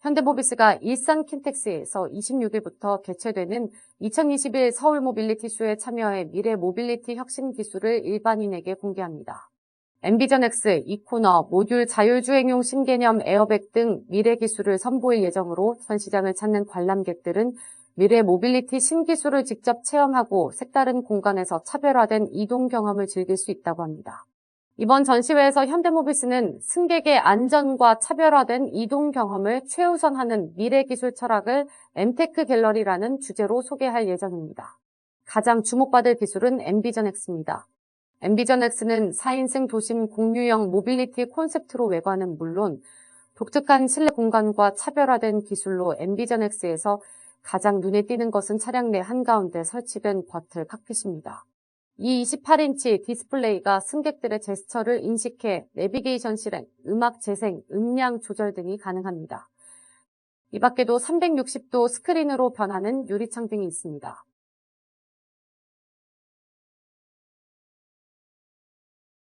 현대모비스가 일산 킨텍스에서 26일부터 개최되는 2021 서울 모빌리티 쇼에 참여해 미래 모빌리티 혁신 기술을 일반인에게 공개합니다. 엠비전 X, 이코너, 모듈 자율주행용 신개념 에어백 등 미래 기술을 선보일 예정으로 전 시장을 찾는 관람객들은 미래 모빌리티 신기술을 직접 체험하고 색다른 공간에서 차별화된 이동 경험을 즐길 수 있다고 합니다. 이번 전시회에서 현대모비스는 승객의 안전과 차별화된 이동 경험을 최우선하는 미래 기술 철학을 엠테크 갤러리라는 주제로 소개할 예정입니다. 가장 주목받을 기술은 엠비전 X입니다. 엠비전 X는 4인승 도심 공유형 모빌리티 콘셉트로 외관은 물론 독특한 실내 공간과 차별화된 기술로 엠비전 X에서 가장 눈에 띄는 것은 차량 내 한가운데 설치된 버틀 칵핏입니다. 이 28인치 디스플레이가 승객들의 제스처를 인식해 내비게이션 실행, 음악 재생, 음량 조절 등이 가능합니다. 이 밖에도 360도 스크린으로 변하는 유리창 등이 있습니다.